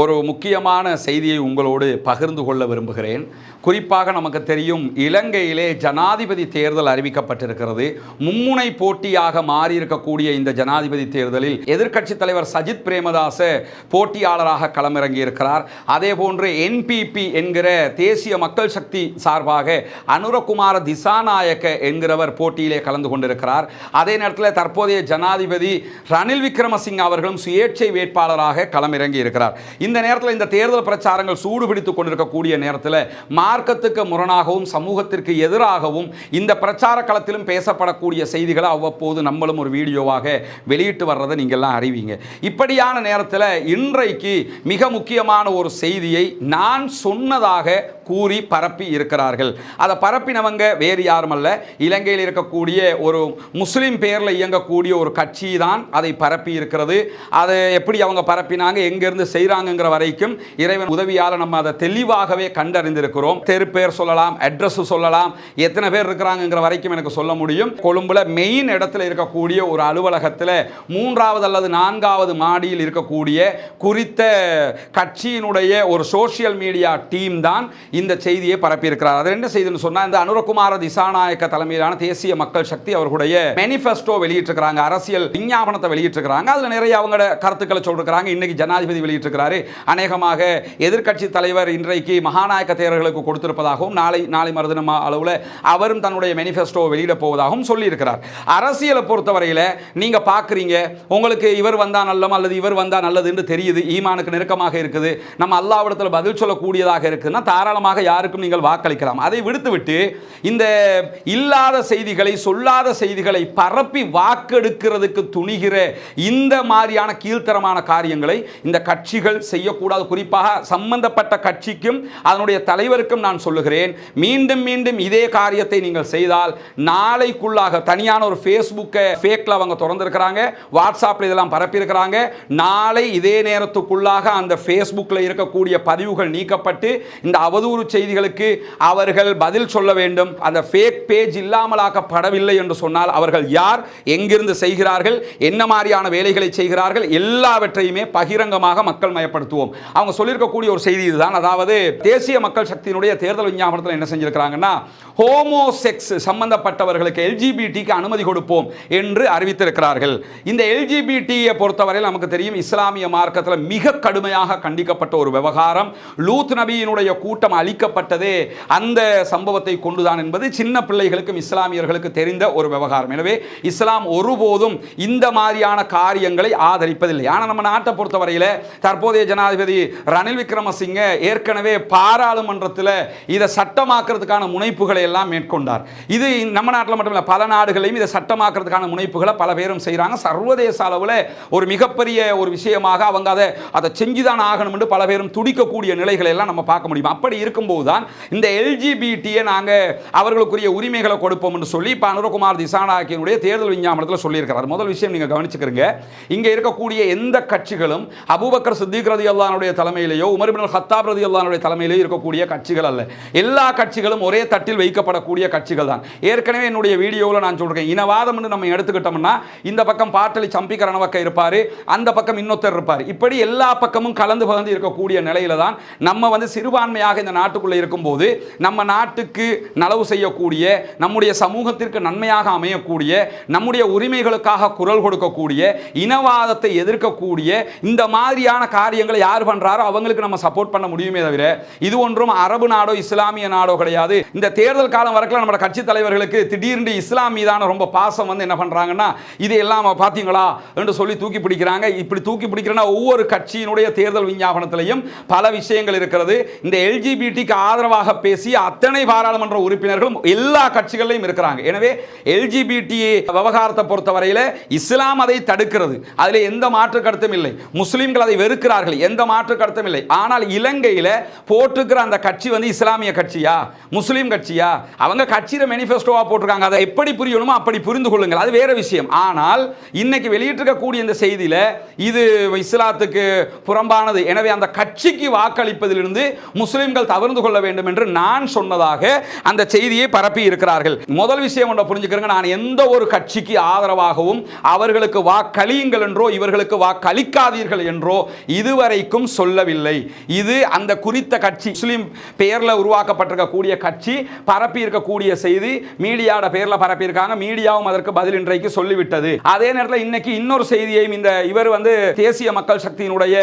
ஒரு முக்கியமான செய்தியை உங்களோடு பகிர்ந்து கொள்ள விரும்புகிறேன். குறிப்பாக நமக்கு தெரியும் இலங்கையிலே ஜனாதிபதி தேர்தல் அறிவிக்கப்பட்டிருக்கிறது. மும்முனை போட்டியாக மாறியிருக்கக்கூடிய இந்த ஜனாதிபதி தேர்தலில் எதிர்க்கட்சித் தலைவர் சஜித் பிரேமதாச போட்டியாளராக களமிறங்கியிருக்கிறார். அதே போன்று என்பிபி என்கிற தேசிய மக்கள் சக்தி சார்பாக அனுரகுமார திசாநாயக்க என்கிறவர் போட்டியிலே கலந்து கொண்டிருக்கிறார். அதே நேரத்தில் தற்போதைய ஜனாதிபதி ரணில் விக்ரமசிங்க அவர்களும் சுயேட்சை வேட்பாளராக களமிறங்கி இருக்கிறார் இந்த நேரத்தில் இந்த தேர்தல் பிரச்சாரங்கள் சூடு பிடித்துக் கொண்டிருக்கக்கூடிய நேரத்தில் மார்க்கத்துக்கு முரணாகவும் சமூகத்திற்கு எதிராகவும் இந்த பிரச்சார களத்திலும் பேசப்படக்கூடிய செய்திகளை அவ்வப்போது நம்மளும் ஒரு வீடியோவாக வெளியிட்டு வர்றதை நீங்கள்லாம் அறிவீங்க. இப்படியான நேரத்தில் இன்றைக்கு மிக முக்கியமான ஒரு செய்தியை நான் சொன்னதாக கூறி பரப்பி இருக்கிறார்கள். அதை பரப்பினவங்க வேறு யாரும் அல்ல இலங்கையில் இருக்கக்கூடிய ஒரு முஸ்லீம் பேரில் இயங்கக்கூடிய ஒரு கட்சி தான் அதை பரப்பி இருக்கிறது அதை எப்படி அவங்க பரப்பினாங்க எங்கேருந்து செய்கிறாங்க செய்கிறாங்கங்கிற வரைக்கும் இறைவன் உதவியால் நம்ம அதை தெளிவாகவே கண்டறிந்திருக்கிறோம். தெரு பேர் சொல்லலாம் அட்ரஸ் சொல்லலாம் எத்தனை பேர் இருக்கிறாங்கிற வரைக்கும் எனக்கு சொல்ல முடியும். கொழும்புல மெயின் இடத்துல இருக்கக்கூடிய ஒரு அலுவலகத்தில் மூன்றாவது அல்லது நான்காவது மாடியில் இருக்கக்கூடிய குறித்த கட்சியினுடைய ஒரு சோசியல் மீடியா டீம் தான் இந்த செய்தியை பரப்பியிருக்கிறார். அது என்ன செய்தின்னு சொன்னால் இந்த அனுரகுமார திசாநாயக்க தலைமையிலான தேசிய மக்கள் சக்தி அவர்களுடைய மேனிஃபெஸ்டோ வெளியிட்டிருக்கிறாங்க அரசியல் விஞ்ஞாபனத்தை வெளியிட்டிருக்கிறாங்க. அதில் நிறைய அவங்களோட கருத்துக்களை சொல்லிருக்கிறாங்க. இன்னைக்கு ஜனாதிபதி வெளியிட்டிருக்கிறாரு. அநேகமாக எதிர்க்கட்சி தலைவர் இன்றைக்கு மகாநாயக்க தேர்தல்களுக்கு கொடுத்திருப்பதாகவும் நாளை நாளை மறுதினம் அளவில் அவரும் தன்னுடைய மேனிஃபெஸ்டோ வெளியிட போவதாகவும் சொல்லியிருக்கிறார். அரசியலை பொறுத்தவரையில் நீங்க பார்க்குறீங்க உங்களுக்கு இவர் வந்தா நல்லம் அல்லது இவர் நல்லது நல்லதுன்னு தெரியுது ஈமானுக்கு நெருக்கமாக இருக்குது நம்ம அல்லாவிடத்தில் பதில் சொல்லக்கூடியதாக இருக்குதுன்னா தாராளமாக யாருக்கும் நீங்கள் வாக்களிக்கலாம். அதை விடுத்துவிட்டு இந்த இல்லாத செய்திகளை சொல்லாத செய்திகளை பரப்பி வாக்கெடுக்கிறதுக்கு துணிகிற இந்த மாதிரியான கீழ்த்தரமான காரியங்களை இந்த கட்சிகள் செய்யக்கூடாது. குறிப்பாக சம்பந்தப்பட்ட கட்சிக்கும் அதனுடைய தலைவருக்கும் நான் சொல்லுகிறேன் மீண்டும் மீண்டும் இதே காரியத்தை நீங்கள் செய்தால் நாளைக்குள்ளாக தனியான ஒரு ஃபேஸ்புக்கை ஃபேக்கில் அவங்க திறந்துருக்கிறாங்க வாட்ஸ்அப்பில் இதெல்லாம் பரப்பியிருக்கிறாங்க. நாளை இதே நேரத்துக்குள்ளாக அந்த ஃபேஸ்புக்கில் இருக்கக்கூடிய பதிவுகள் நீக்கப்பட்டு இந்த அவதூறு செய்திகளுக்கு அவர்கள் பதில் சொல்ல வேண்டும். அந்த ஃபேக் பேஜ் இல்லாமலாக்கப்படவில்லை என்று சொன்னால் அவர்கள் யார் எங்கிருந்து செய்கிறார்கள் என்ன மாதிரியான வேலைகளை செய்கிறார்கள் எல்லாவற்றையுமே பகிரங்கமாக மக்கள் பயன்படுத்துவோம். அவங்க சொல்லியிருக்கக்கூடிய ஒரு செய்தி இதுதான். அதாவது தேசிய மக்கள் சக்தியினுடைய தேர்தல் விஞ்ஞாபனத்தில் என்ன செஞ்சிருக்கிறாங்கன்னா ஹோமோசெக்ஸ் சம்பந்தப்பட்டவர்களுக்கு எல்ஜிபிடிக்கு அனுமதி கொடுப்போம் என்று அறிவித்திருக்கிறார்கள். இந்த எல்ஜிபிடியை பொறுத்தவரையில் நமக்கு தெரியும் இஸ்லாமிய மார்க்கத்தில் மிக கடுமையாக கண்டிக்கப்பட்ட ஒரு விவகாரம். லூத் நபியினுடைய கூட்டம் அளிக்கப்பட்டதே அந்த சம்பவத்தை கொண்டுதான் என்பது சின்ன பிள்ளைகளுக்கும் இஸ்லாமியர்களுக்கு தெரிந்த ஒரு விவகாரம். எனவே இஸ்லாம் ஒருபோதும் இந்த மாதிரியான காரியங்களை ஆதரிப்பதில்லை. ஆனால் நம்ம நாட்டை பொறுத்தவரையில் தற்போதைய ஜனாதிபதி ரணில் விக்ரமசிங்க ஏற்கனவே பாராளுமன்றத்தில் இதை சட்டமாக்குறதுக்கான முனைப்புகளை எல்லாம் மேற்கொண்டார். இது நம்ம நாட்டில் மட்டும் பல நாடுகளையும் இதை சட்டமாக்குறதுக்கான முனைப்புகளை பல பேரும் செய்கிறாங்க சர்வதேச அளவில் ஒரு மிகப்பெரிய ஒரு விஷயமாக அவங்க அதை அதை செஞ்சுதான் ஆகணும் என்று பல பேரும் துடிக்கக்கூடிய நிலைகளை எல்லாம் நம்ம பார்க்க முடியும். அப்படி இருக்கும்போது தான் இந்த எல்ஜிபிடியை நாங்கள் அவர்களுக்குரிய உரிமைகளை கொடுப்போம் என்று சொல்லி இப்போ அனுரகுமார் திசாநாயக்கினுடைய தேர்தல் விஞ்ஞாபனத்தில் சொல்லியிருக்கிறார். முதல் விஷயம் நீங்கள் கவனிச்சுக்கிறீங்க இங்கே இருக்கக்கூடிய எந்த கட்சிகளும் அபுபக்கர் சித்திக் ரதி அல்லானுடைய தலைமையிலேயோ உமர்பின் ஹத்தாப் ரதி அல்லானுடைய தலைமையிலேயோ இருக்கக்கூடிய கட்சிகள் அல்ல. எல்லா கட்சிகளும் ஒரே தட்டில் வைக்கப்படக்கூடிய கட்சிகள் தான். ஏற்கனவே என்னுடைய வீடியோவில் நான் சொல்கிறேன் இனவாதம் என்று நம்ம எடுத்துக்கிட்டோம்னா இந்த பக்கம் பாட்டலி சம்பிக்க ரணவக்க இருப்பார் அந்த பக்கம் இன்னொருத்தர் இருப்பார். இப்படி எல்லா பக்கமும் கலந்து பகந்து இருக்கக்கூடிய நிலையில தான் நம்ம வந்து சிறுபான்மையாக இந்த நாட்டுக்குள்ளே இருக்கும்போது நம்ம நாட்டுக்கு நலவு செய்யக்கூடிய நம்முடைய சமூகத்திற்கு நன்மையாக அமையக்கூடிய நம்முடைய உரிமைகளுக்காக குரல் கொடுக்கக்கூடிய இனவாதத்தை எதிர்க்கக்கூடிய இந்த மாதிரியான காரிய காரியங்களை யார் பண்ணுறாரோ அவங்களுக்கு நம்ம சப்போர்ட் பண்ண முடியுமே தவிர இது ஒன்றும் அரபு நாடோ இஸ்லாமிய நாடோ கிடையாது. இந்த தேர்தல் காலம் வரைக்கும் நம்ம கட்சி தலைவர்களுக்கு திடீர்னு இஸ்லாம் மீதான ரொம்ப பாசம் வந்து என்ன பண்ணுறாங்கன்னா இது எல்லாம் பார்த்தீங்களா என்று சொல்லி தூக்கி பிடிக்கிறாங்க. இப்படி தூக்கி பிடிக்கிறனா ஒவ்வொரு கட்சியினுடைய தேர்தல் விஞ்ஞாபனத்திலையும் பல விஷயங்கள் இருக்கிறது. இந்த எல்ஜிபிடிக்கு ஆதரவாக பேசி அத்தனை பாராளுமன்ற உறுப்பினர்களும் எல்லா கட்சிகளிலும் இருக்கிறாங்க. எனவே எல்ஜிபிடி விவகாரத்தை பொறுத்தவரையில் இஸ்லாம் அதை தடுக்கிறது. அதில் எந்த மாற்று கருத்தும் இல்லை. முஸ்லீம்கள் அதை வெறுக்கிறார்கள். எந்த மாற்று கருத்தும் இல்லை. ஆனால் இலங்கையில் போட்டிருக்கிற அந்த கட்சி வந்து இஸ்லாமிய கட்சியா முஸ்லீம் கட்சியா அவங்க கட்சியில் மேனிஃபெஸ்டோவா போட்டிருக்காங்க. அதை எப்படி புரியணுமோ அப்படி புரிந்து கொள்ளுங்கள். அது வேறு விஷயம். ஆனால் இன்னைக்கு வெளியிட்டிருக்கக்கூடிய இந்த செய்தியில் இது இஸ்லாத்துக்கு புறம்பானது. எனவே அந்த கட்சிக்கு வாக்களிப்பதிலிருந்து முஸ்லிம்கள் தவிர்த்து கொள்ள வேண்டும் என்று நான் சொன்னதாக அந்த செய்தியை பரப்பி இருக்கிறார்கள். முதல் விஷயம் ஒன்றை புரிஞ்சுக்கிறேங்க. நான் எந்த ஒரு கட்சிக்கு ஆதரவாகவும் அவர்களுக்கு வாக்களியுங்கள் என்றோ இவர்களுக்கு வாக்களிக்காதீர்கள் என்றோ இதுவரை இதுவரைக்கும் சொல்லவில்லை. இது அந்த குறித்த கட்சி முஸ்லீம் பெயரில் உருவாக்கப்பட்டிருக்கக்கூடிய கட்சி பரப்பி இருக்கக்கூடிய செய்தி மீடியாவோட பேரில் பரப்பியிருக்காங்க. மீடியாவும் அதற்கு பதில் இன்றைக்கு சொல்லிவிட்டது. அதே நேரத்தில் இன்னைக்கு இன்னொரு செய்தியையும் இந்த இவர் வந்து தேசிய மக்கள் சக்தியினுடைய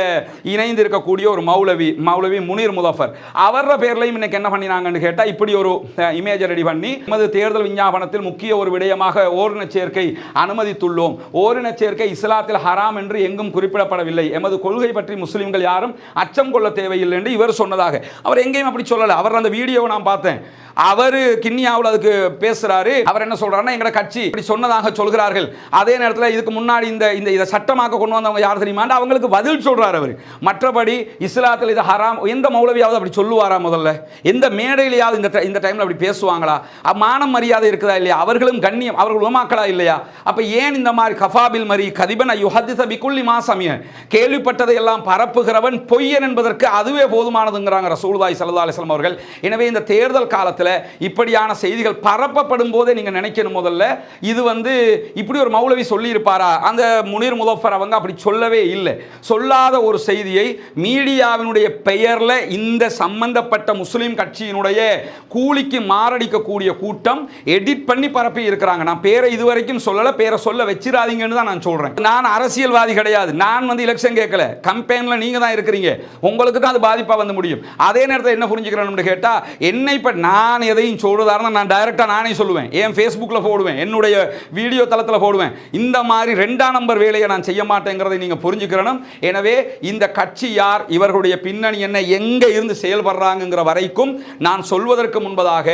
இணைந்து இருக்கக்கூடிய ஒரு மௌலவி மௌலவி முனீர் முதஃபர் அவர பேர்லையும் இன்னைக்கு என்ன பண்ணினாங்கன்னு கேட்டால் இப்படி ஒரு இமேஜ் ரெடி பண்ணி நமது தேர்தல் விஞ்ஞாபனத்தில் முக்கிய ஒரு விடயமாக ஓரின சேர்க்கை அனுமதித்துள்ளோம். ஓரின சேர்க்கை இஸ்லாத்தில் ஹராம் என்று எங்கும் குறிப்பிடப்படவில்லை. எமது கொள்கை பற்றி முஸ்லீம்கள் யாரும் அச்சம் கொள்ள தேவையில்லை என்று இவர் சொன்னதாக. அவர் எங்கேயும் அப்படி சொல்லலை. அவர் அந்த வீடியோவை நான் பார்த்தேன். அவர் கிண்ணியாவில் அதுக்கு பேசுகிறாரு அவர் என்ன சொல்கிறாருன்னா எங்களோட கட்சி இப்படி சொன்னதாக சொல்கிறார்கள். அதே நேரத்தில் இதுக்கு முன்னாடி இந்த இந்த இதை சட்டமாக கொண்டு வந்தவங்க யார் தெரியுமாண்டு அவங்களுக்கு பதில் சொல்கிறார் அவர். மற்றபடி இஸ்லாத்தில் இது ஹராம். எந்த மௌலவியாவது அப்படி சொல்லுவாரா முதல்ல? எந்த மேடையிலையாவது இந்த இந்த டைமில் அப்படி பேசுவாங்களா? மானம் மரியாதை இருக்குதா இல்லையா? அவர்களும் கண்ணியம் அவர்கள் உமாக்களா இல்லையா? அப்போ ஏன் இந்த மாதிரி கஃபாபில் மரி கதிபன் யுஹதிச பிகுல்லி மா சமிய கேள்விப்பட்டதை எல்லாம் பரப்புகிறவன் பொய்யன் என்பதற்கு அதுவே போதுமானதுங்கிறாங்க ரசூலுல்லாஹி சல்லா அலிஸ்லாம் அவர்கள். எனவே இந்த தேர்தல் காலத்தில் இப்படியான செய்திகள் பரப்பப்படும் போதே நீங்கள் நினைக்கணும் முதல்ல. இது வந்து இப்படி ஒரு மௌலவி சொல்லியிருப்பாரா? அந்த முனீர் முதஃபர் அவங்க அப்படி சொல்லவே இல்லை. சொல்லாத ஒரு செய்தியை மீடியாவினுடைய பெயரில் இந்த சம்பந்தப்பட்ட முஸ்லீம் கட்சியினுடைய கூலிக்கு மாரடிக்கக்கூடிய கூட்டம் எடிட் பண்ணி பரப்பி இருக்கிறாங்க. நான் பேரை இதுவரைக்கும் சொல்லலை பேரை சொல்ல வச்சிடாதீங்கன்னு தான் நான் சொல்கிறேன் நான் அரசியல்வாதி கிடையாது. நான் வந்து எலெக்ஷன் கேட்கல. கம்பெயின்ல நீங்கள் தான் இருக்கிறீங்க. உங்களுக்கு தான் அது பாதிப்பாக வந்து முடியும். அதே நேரத்தில் என்ன புரிஞ்சுக்கிறேன்னு கேட்டால் என்னை இப்போ நான் எதையும் சொல்றதா நான் டைரெக்டாக நானே சொல்லுவேன். என் ஃபேஸ்புக்கில் போடுவேன். என்னுடைய வீடியோ தளத்தில் போடுவேன். இந்த மாதிரி ரெண்டாம் நம்பர் வேலையை நான் செய்ய மாட்டேங்கிறதை நீங்கள் புரிஞ்சுக்கிறணும். எனவே இந்த கட்சி யார் இவர்களுடைய பின்னணி என்ன எங்கே இருந்து செயல்படுறாங்கிற வரைக்கும் நான் சொல்வதற்கு முன்பதாக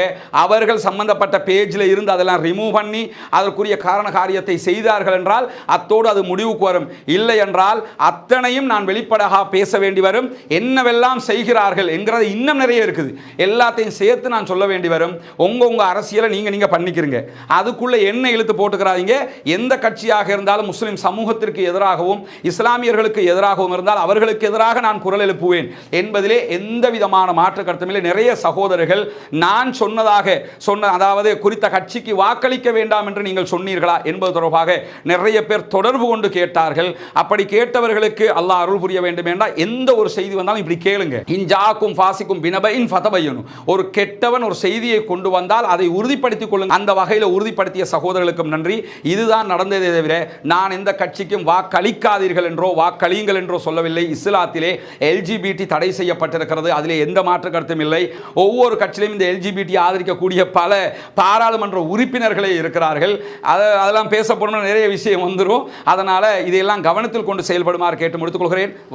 அவர்கள் சம்பந்தப்பட்ட பேஜில் இருந்து அதெல்லாம் ரிமூவ் பண்ணி அதற்குரிய காரண காரியத்தை செய்தார்கள் என்றால் அத்தோடு அது முடிவுக்கு வரும். இல்லை என்றால் அத்தனையும் நான் வெளிப்பட வெளிப்படையாக பேச வேண்டி வரும். என்னவெல்லாம் செய்கிறார்கள் என்கிறது இன்னும் நிறைய இருக்குது. எல்லாத்தையும் சேர்த்து நான் சொல்ல வேண்டி வரும். உங்க உங்க அரசியலை நீங்க நீங்க பண்ணிக்கிறீங்க. அதுக்குள்ள என்ன இழுத்து போட்டுக்கிறாதீங்க. எந்த கட்சியாக இருந்தாலும் முஸ்லீம் சமூகத்திற்கு எதிராகவும் இஸ்லாமியர்களுக்கு எதிராகவும் இருந்தால் அவர்களுக்கு எதிராக நான் குரல் எழுப்புவேன் என்பதிலே எந்த விதமான மாற்று கருத்துமில்லை நிறைய சகோதரர்கள் நான் சொன்னதாக சொன்ன அதாவது குறித்த கட்சிக்கு வாக்களிக்க வேண்டாம் என்று நீங்கள் சொன்னீர்களா என்பது தொடர்பாக நிறைய பேர் தொடர்பு கொண்டு கேட்டார்கள். அப்படி கேட்டவர்களுக்கு அல்லாஹ் அருள் புரிய வேண்டும் என்றால் எந்த ஒரு செய்தி வந்தாலும் இப்படி கேளுங்க. இன்ஜாக்கும் ஃபாசிக்கும் பினபைன் ஃபதபையனும் ஒரு கெட்டவன் ஒரு செய்தியை கொண்டு வந்தால் அதை உறுதிப்படுத்திக் கொள்ளுங்க. அந்த வகையில் உறுதிப்படுத்திய சகோதரர்களுக்கும் நன்றி. இதுதான் நடந்ததே தவிர நான் எந்த கட்சிக்கும் வாக்களிக்காதீர்கள் என்றோ வாக்களியுங்கள் என்றோ சொல்லவில்லை. இஸ்லாத்திலே எல்ஜிபிடி தடை செய்யப்பட்டிருக்கிறது. அதில் எந்த மாற்று கருத்தும் இல்லை. ஒவ்வொரு கட்சியிலும் இந்த எல்ஜிபிடி ஆதரிக்கக்கூடிய பல பாராளுமன்ற உறுப்பினர்களே இருக்கிறார்கள். அதை அதெல்லாம் பேச போனோம்னா நிறைய விஷயம் வந்துடும் அதனால் இதையெல்லாம் கவனத்தில் கொண்டு செயல்படுமாறு கேட்டு முடித்துக் கொள்கிறேன்